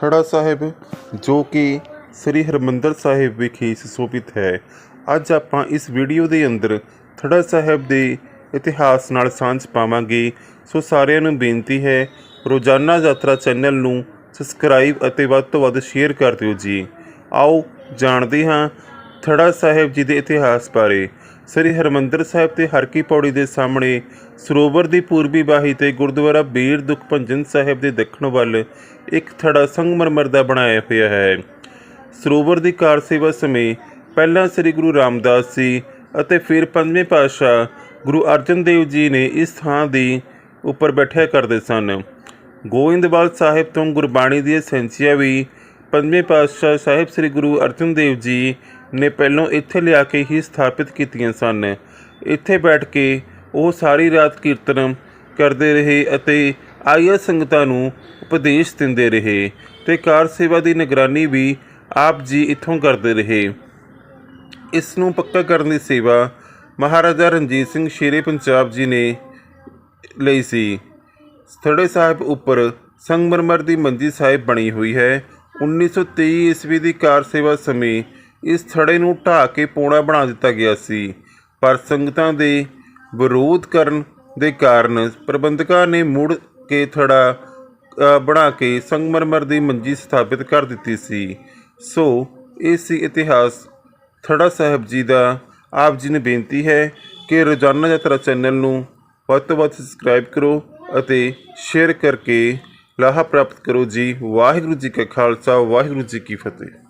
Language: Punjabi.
ਖੜਾ ਸਾਹਿਬ, ਜੋ ਕਿ ਸ੍ਰੀ ਹਰਿਮੰਦਰ ਸਾਹਿਬ ਵਿਖੇ ਸੁਸ਼ੋਭਿਤ ਹੈ। ਅੱਜ ਆਪਾਂ ਇਸ ਵੀਡੀਓ ਦੇ ਅੰਦਰ ਥੜਾ ਸਾਹਿਬ ਦੇ ਇਤਿਹਾਸ ਨਾਲ ਸਾਂਝ ਪਾਵਾਂਗੇ। ਸੋ ਸਾਰਿਆਂ ਨੂੰ ਬੇਨਤੀ ਹੈ, ਰੋਜ਼ਾਨਾ ਯਾਤਰਾ ਚੈਨਲ ਨੂੰ ਸਬਸਕ੍ਰਾਈਬ ਅਤੇ ਵੱਧ ਤੋਂ ਵੱਧ ਸ਼ੇਅਰ ਕਰ ਦਿਓ ਜੀ। ਆਓ, ਜਾਣਦੇ ਹਾਂ ਥੜਾ ਸਾਹਿਬ ਜੀ ਦੇ ਇਤਿਹਾਸ ਬਾਰੇ। ਸ੍ਰੀ ਹਰਮੰਦਰ ਸਾਹਿਬ ਤੇ ਹਰਕੀ ਪੌੜੀ ਦੇ ਸਾਹਮਣੇ ਸਰੋਵਰ ਦੀ ਪੂਰਬੀ ਬਾਹੀ ਤੇ ਗੁਰਦੁਆਰਾ ਬੀਰ ਦੁਖ ਭੰਜਨ ਸਾਹਿਬ ਦੇ ਦੱਖਣ ਵੱਲ ਇੱਕ ਥੜਾ ਸੰਗਮਰਮਰ ਦਾ ਬਣਾਇਆ ਹੋਇਆ ਹੈ। ਸਰੋਵਰ ਦੀ ਕਾਰ ਸੇਵਾ ਸਮੇਂ ਪਹਿਲਾਂ ਸ੍ਰੀ ਗੁਰੂ ਰਾਮਦਾਸ ਜੀ ਅਤੇ ਫਿਰ ਪੰਜਵੇਂ ਪਾਤਸ਼ਾਹ ਗੁਰੂ ਅਰਜਨ ਦੇਵ ਜੀ ਨੇ ਇਸ ਥਾਂ ਦੀ ਉੱਪਰ ਬੈਠਿਆ ਕਰਦੇ ਸਨ। ਗੋਇੰਦਵਾਲ ਸਾਹਿਬ ਤੋਂ ਗੁਰਬਾਣੀ ਦੀਆਂ ਸੈਂਚੀਆਂ ਵੀ ਪੰਜਵੇਂ ਪਾਤਸ਼ਾਹ ਸਾਹਿਬ ਸ੍ਰੀ ਗੁਰੂ ਅਰਜਨ ਦੇਵ ਜੀ ਨੇ ਪਹਿਲਾਂ ਇੱਥੇ ਲਿਆ ਕੇ ਹੀ ਸਥਾਪਿਤ ਕੀਤੀਆਂ ਸਨ। ਇੱਥੇ ਬੈਠ ਕੇ ਉਹ ਸਾਰੀ ਰਾਤ ਕੀਰਤਨ ਕਰਦੇ ਰਹੇ ਅਤੇ ਆਈਆਂ ਸੰਗਤਾਂ ਨੂੰ ਉਪਦੇਸ਼ ਦਿੰਦੇ ਰਹੇ ਤੇ ਕਾਰ ਸੇਵਾ ਦੀ ਨਿਗਰਾਨੀ ਵੀ ਆਪ ਜੀ ਇੱਥੋਂ ਕਰਦੇ ਰਹੇ। ਇਸ ਨੂੰ ਪੱਕਾ ਕਰਨ ਦੀ ਸੇਵਾ ਮਹਾਰਾਜਾ ਰਣਜੀਤ ਸਿੰਘ ਸ਼ੇਰੇ ਪੰਜਾਬ ਜੀ ਨੇ ਲਈ ਸੀ। ਥੜੇ ਸਾਹਿਬ ਉੱਪਰ ਸੰਗਮਰਮਰ ਦੀ ਮੰਜੀ ਸਾਹਿਬ ਬਣੀ ਹੋਈ ਹੈ। 1923 ਈਸਵੀ ਦੀ ਕਾਰ ਸੇਵਾ ਸਮੇਂ ਇਸ ਥੜੇ ਨੂੰ ਢਾਹ ਕੇ ਪੌਣਾ ਬਣਾ ਦਿੱਤਾ ਗਿਆ ਸੀ। ਪਰ ਸੰਗਤਾਂ ਦੇ ਵਿਰੋਧ ਕਰਨ ਦੇ ਕਾਰਨ ਪ੍ਰਬੰਧਕਾਂ ਨੇ ਮੁੜ ਕੇ ਥੜਾ ਬਣਾ ਕੇ ਸੰਗਮਰਮਰ ਦੀ ਮੰਜੀ ਸਥਾਪਿਤ ਕਰ ਦਿੱਤੀ ਸੀ। ਸੋ, ਇਹ ਸੀ ਇਤਿਹਾਸ। ਥੜਾ ਸਾਹਿਬ ਜੀ ਦਾ, ਆਪ ਜੀ ਨੂੰ ਬੇਨਤੀ ਹੈ ਕਿ ਰੋਜ਼ਾਨਾ ਯਾਤਰਾ ਚੈਨਲ ਨੂੰ ਵੱਧ ਤੋਂ ਵੱਧ ਸਬਸਕ੍ਰਾਈਬ ਕਰੋ ਅਤੇ ਸ਼ੇਅਰ ਕਰਕੇ ਲਾਹਾ ਪ੍ਰਾਪਤ ਕਰੋ ਜੀ। ਵਾਹਿਗੁਰੂ ਜੀ ਕਾ ਖਾਲਸਾ, ਵਾਹਿਗੁਰੂ ਜੀ ਕੀ ਫਤਿਹ।